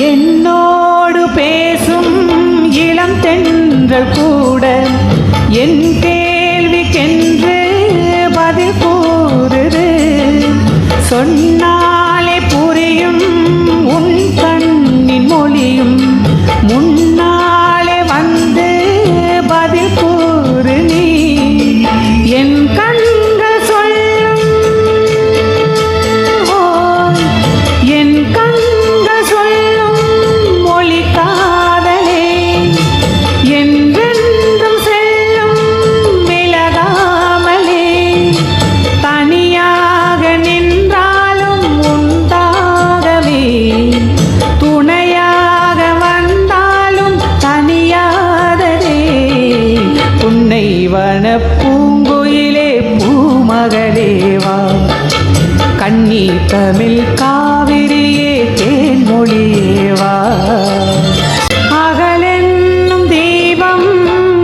என்னோடு பேசும் இளம் தென்றல் கூட என் மகளேவா? கண்ணி தமிழ் காவிரியே தேன்மொழியேவா? அகலென்னும் தீபம்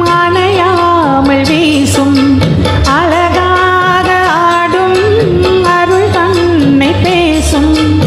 அணையாமல் வீசும் அழகாக ஆடும் அருள் தன்னை பேசும்.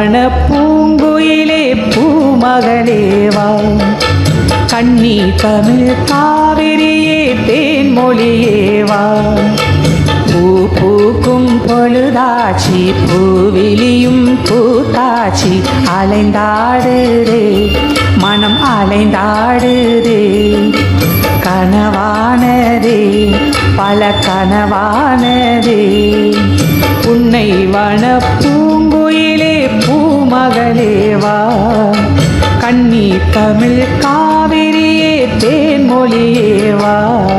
வன பூங்குயிலே பூமகளேவா கண்ணி தமிழ் காவிரியே தேன்மொழியேவா பூ பூக்கும் பொழுதாச்சி பூவிலியும் பூத்தாச்சி அலைந்தாடுதே. மனம் அலைந்தாடுதே. கனவானதே பல கனவானதே. உன்னை வனப்பூ தமிழ் காவிரியே தேன்மொழியே வா.